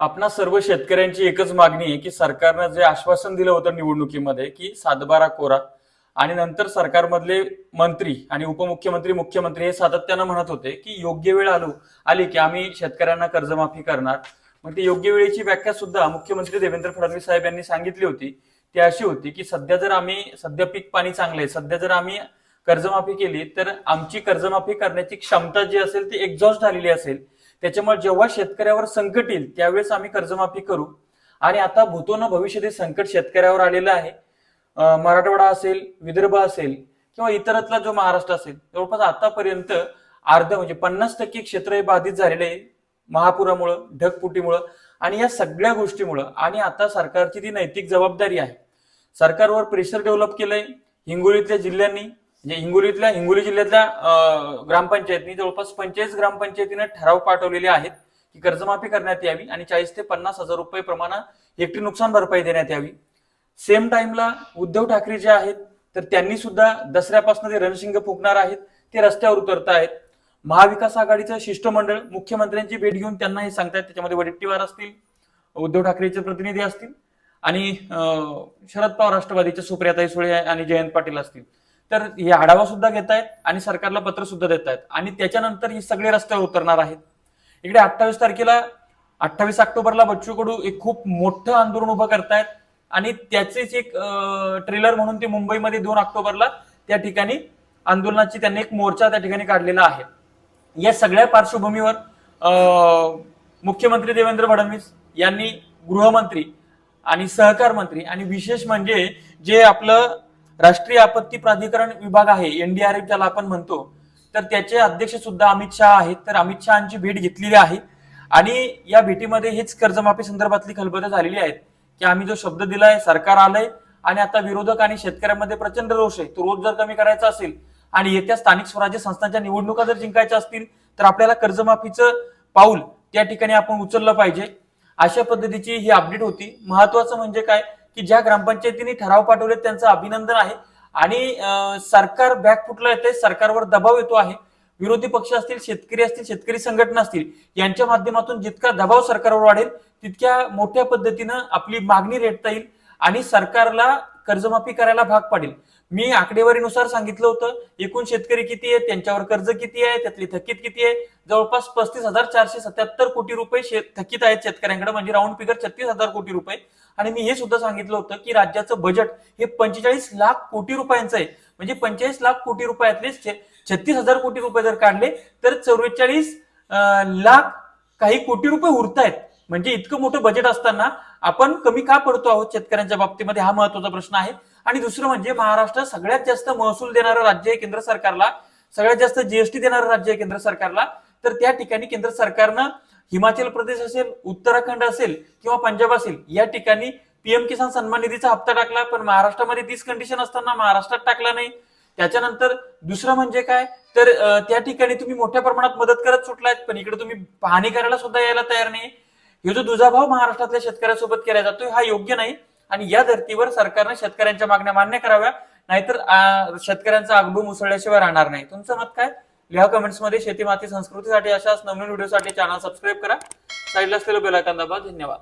आपणा सर्व शेतकऱ्यांची एकच मागणी आहे की सरकारनं जे आश्वासन दिलं होतं निवडणुकीमध्ये की सातबारा कोरा आणि नंतर सरकारमधले मंत्री आणि उपमुख्यमंत्री मुख्यमंत्री हे सातत्यानं म्हणत होते की योग्य वेळ आलो आली की आम्ही शेतकऱ्यांना कर्जमाफी करणार. मग ती योग्य वेळेची व्याख्या सुद्धा मुख्यमंत्री देवेंद्र फडणवीस साहेब यांनी सांगितली होती. ती अशी होती की सध्या जर आम्ही सध्या पीक पाणी चांगलं आहे सध्या जर आम्ही कर्जमाफी केली तर आमची कर्जमाफी करण्याची क्षमता जी असेल ती एक्झॉस्ट झालेली असेल. त्याच्यामुळे जेव्हा शेतकऱ्यावर संकट येईल त्यावेळेस आम्ही कर्जमाफी करू. आणि आता भूतोन भविष्यातील संकट शेतकऱ्यावर आलेलं आहे मराठवाडा असेल विदर्भ असेल किंवा इतरतला जो महाराष्ट्र असेल जवळपास आतापर्यंत अर्ध म्हणजे पन्नास टक्के क्षेत्र हे बाधित झालेले आहे. महापुरामुळं ढगफुटीमुळं आणि या सगळ्या गोष्टीमुळं. आणि आता सरकारची ती नैतिक जबाबदारी आहे. सरकारवर प्रेशर डेव्हलप केलंय हिंगोलीतल्या जिल्ह्यांनी. म्हणजे हिंगोलीतल्या हिंगोली जिल्ह्यातल्या ग्रामपंचायतनी जवळपास पंचेचाळीस ग्रामपंचायतीनं ठराव पाठवलेले आहेत की कर्जमाफी करण्यात यावी आणि चाळीस ते पन्नास हजार रुपये प्रमाणात हेक्टरी नुकसान भरपाई देण्यात यावी. सेम टाइमला उद्धव ठाकरे जे आहेत तर त्यांनी सुद्धा दसऱ्यापासून ते रणशिंग फुकणार आहेत ते रस्त्यावर उतरत आहेत. महाविकास आघाडीचं शिष्टमंडळ मुख्यमंत्र्यांची भेट घेऊन त्यांना हे सांगतायत त्याच्यामध्ये वडेट्टीवार असतील उद्धव ठाकरेचे प्रतिनिधी असतील आणि शरद पवार राष्ट्रवादीच्या सुप्रियाताई सुळे आणि जयंत पाटील असतील. तर हे आढावा सुद्धा घेत आहेत आणि सरकारला पत्र सुद्धा देत आहेत. आणि त्याच्यानंतर हे सगळे रस्त्यावर उतरणार आहेत. इकडे अठ्ठावीस तारखेला अठ्ठावीस ऑक्टोबरला बच्चू कडू एक खूप मोठं आंदोलन उभं करतायत. आणि त्याचेच एक ट्रेलर म्हणून ते मुंबईमध्ये दोन ऑक्टोबरला त्या ठिकाणी आंदोलनाची त्यांनी एक मोर्चा त्या ठिकाणी काढलेला आहे. या सगळ्या पार्श्वभूमीवर मुख्यमंत्री देवेंद्र फडणवीस यांनी गृहमंत्री आणि सहकार मंत्री आणि विशेष म्हणजे जे आपलं राष्ट्रीय आपत्ती प्राधिकरण विभाग आहे एनडीआरएफ ज्याला आपण म्हणतो. तर त्याचे अध्यक्ष सुद्धा अमित शहा आहेत. तर अमित शहाची भेट घेतलेली आहे. आणि या भेटीमध्ये हेच कर्जमाफी संदर्भातली खलबत झालेली आहेत की आम्ही जो शब्द दिलाय सरकार आलंय आणि आता विरोधक आणि शेतकऱ्यांमध्ये प्रचंड रोष आहे. तो रोज जर कमी करायचा असेल आणि येत्या स्थानिक स्वराज्य संस्थांच्या निवडणुका जर जिंकायच्या असतील तर आपल्याला कर्जमाफीचं पाऊल त्या ठिकाणी आपण उचललं पाहिजे. अशा पद्धतीची ही अपडेट होती. महत्वाचं म्हणजे काय? की ज्या ग्रामपंचायतीने ठराव पाठवले त्यांचं अभिनंदन आहे. आणि अं, सरकार बॅकफुटला येते सरकारवर दबाव येतो आहे. विरोधी पक्ष असतील शेतकरी असतील शेतकरी संघटना असतील यांच्या माध्यमातून जितका दबाव सरकारवर वाढेल तितक्या मोठ्या पद्धतीनं आपली मागणी रेटता येईल आणि सरकारला कर्जमाफी करायला भाग पाडेल. मी आकडेवारीनुसार सांगितलं होतं एकूण शेतकरी किती आहे त्यांच्यावर कर्ज किती आहे त्यातली थकीत किती आहे? जवळपास पस्तीस हजार चारशे सत्याहत्तर कोटी रुपये शेत थकीत आहेत शेतकऱ्यांकडे म्हणजे राऊंड फिगर छत्तीस हजार कोटी रुपये. आणि मी हे सुद्धा सांगितलं होतं की राज्याचं बजेट हे पंचेचाळीस लाख कोटी रुपयांचं आहे. म्हणजे पंचेचाळीस लाख कोटी रुपयातले छत्तीस हजार कोटी रुपये जर काढले तर चौवेचाळीस लाख काही कोटी रुपये उरत आहेत म्हणजे इतकं मोठं बजेट असताना आपण कमी का पडतो आहोत शेतकऱ्यांच्या बाबतीमध्ये? हा महत्त्वाचा प्रश्न आहे. आणि दुसरं म्हणजे महाराष्ट्र सगळ्यात जास्त महसूल देणारं राज्य आहे केंद्र सरकारला सगळ्यात जास्त जीएसटी देणारं राज्य आहे केंद्र सरकारला. तर त्या ठिकाणी केंद्र सरकारनं हिमाचल प्रदेश असेल उत्तराखंड असेल किंवा पंजाब असेल या ठिकाणी पीएम किसान सन्मान निधीचा हप्ता टाकला. पण महाराष्ट्रामध्ये तीच कंडिशन असताना महाराष्ट्रात टाकला नाही. त्याच्यानंतर दुसरं म्हणजे काय? तर त्या ठिकाणी तुम्ही मोठ्या प्रमाणात मदत करत सुटलायत पण इकडे तुम्ही पाहणी करायला सुद्धा यायला तयार नाही. हे जो दुजाभाव महाराष्ट्रातल्या शेतकऱ्यांसोबत केला जातोय हा योग्य नाही. आणि या धर्तीवर सरकारने शेतकऱ्यांच्या मागण्या मान्य कराव्या. नाहीतर शेतकऱ्यांचा आगडू मुसळल्याशिवाय राहणार नाही. तुमचं मत काय? लिहा कमेंट्समध्ये शेती माती संस्कृतीसाठी अशाच नवीन व्हिडिओसाठी चॅनल सबस्क्राईब करा. साईडला असलेलं बेल दाबा. धन्यवाद.